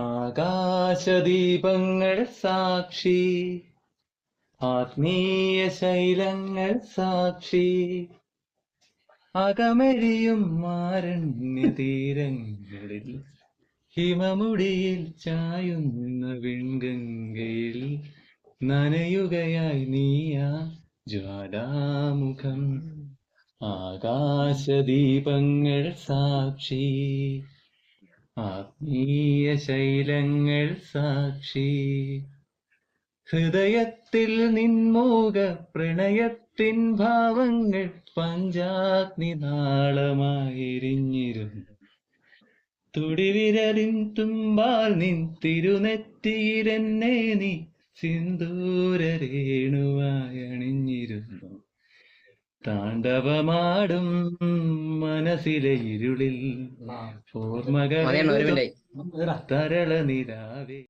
ആകാശദീപങ്ങൾ സാക്ഷി ആത്മീയ ശൈലങ്ങൾ സാക്ഷി. അകമഴിയും മാരണ്യ തീരങ്ങളിൽ ഹിമമുടിയിൽ ചായുന്ന വിൺഗംഗയിൽ നനയുകയായി നീയാ ജ്വാലാമുഖം. ആകാശദീപങ്ങൾ സാക്ഷി. ആത്മീയ ശൈലങ്ങൾ സാക്ഷി. ഹൃദയത്തിൽ നിന്മോക പ്രണയത്തിൻ ഭാവങ്ങൾ പഞ്ചാഗ്നി നാളമായിരിഞ്ഞിരുന്നു. തുടിവിരലിൻ തുമ്പാൽ നിൻ തിരുനെറ്റിയിലെന്നെ നീ സിന്ദൂരേണുവായണിഞ്ഞിരുന്നു താണ്ഡവമാടും മനസ്സിലെ ഇരുളിൽ ഓർമ്മകൾ തരള നിരാവേ.